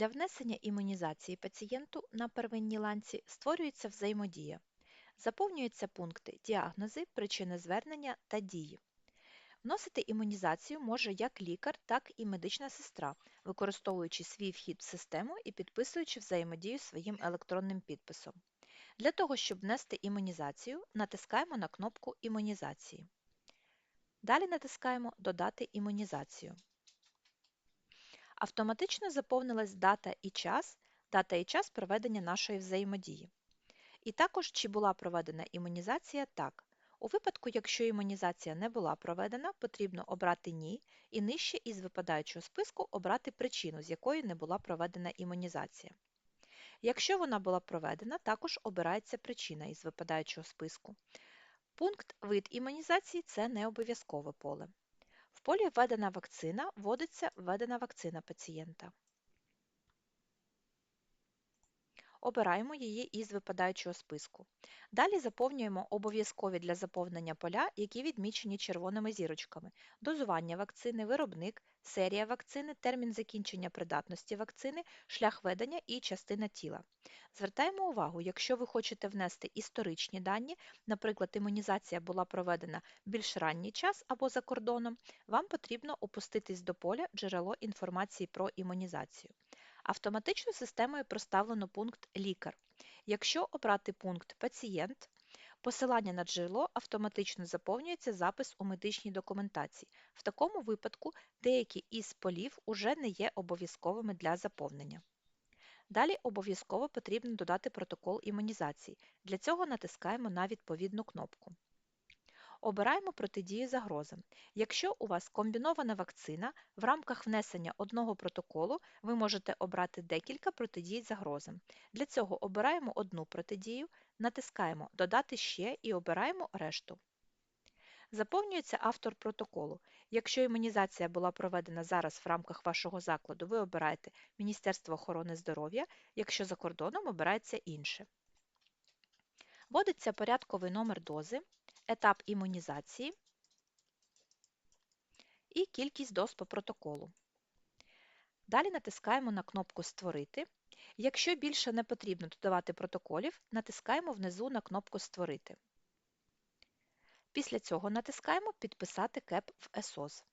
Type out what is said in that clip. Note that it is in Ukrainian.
Для внесення імунізації пацієнту на первинній ланці створюється взаємодія. Заповнюються пункти діагнози, причини звернення та дії. Вносити імунізацію може як лікар, так і медична сестра, використовуючи свій вхід в систему і підписуючи взаємодію своїм електронним підписом. Для того, щоб внести імунізацію, натискаємо на кнопку Імунізації. Далі натискаємо Додати імунізацію. Автоматично заповнилась дата і час, дата і час проведення нашої взаємодії. І також, чи була проведена імунізація так. У випадку, якщо імунізація не була проведена, потрібно обрати Ні і нижче із випадаючого списку обрати причину, з якої не була проведена імунізація. Якщо вона була проведена, також обирається причина із випадаючого списку. Пункт Вид імунізації це не обов'язкове поле. В полі Введена вакцина вводиться введена вакцина пацієнта. Обираємо її із випадаючого списку. Далі заповнюємо обов'язкові для заповнення поля, які відмічені червоними зірочками: дозування вакцини, виробник, серія вакцини, термін закінчення придатності вакцини, шлях ведення і частина тіла. Звертаємо увагу, якщо ви хочете внести історичні дані, наприклад, імунізація була проведена більш ранній час або за кордоном, вам потрібно опуститись до поля джерело інформації про імунізацію. Автоматично системою проставлено пункт Лікар. Якщо обрати пункт Пацієнт, посилання на джерело автоматично заповнюється запис у медичній документації. В такому випадку деякі із полів уже не є обов'язковими для заповнення. Далі обов'язково потрібно додати протокол імунізації. Для цього натискаємо на відповідну кнопку. Обираємо протидію загрозам. Якщо у вас комбінована вакцина, в рамках внесення одного протоколу ви можете обрати декілька протидій загрозам. Для цього обираємо одну протидію, натискаємо Додати ще і обираємо решту. Заповнюється автор протоколу. Якщо імунізація була проведена зараз в рамках вашого закладу, ви обираєте Міністерство охорони здоров'я, якщо за кордоном обирається інше. Вводиться порядковий номер дози, етап імунізації і кількість доз по протоколу. Далі натискаємо на кнопку Створити. Якщо більше не потрібно додавати протоколів, натискаємо внизу на кнопку Створити. Після цього натискаємо Підписати КЕП в ЕСОС.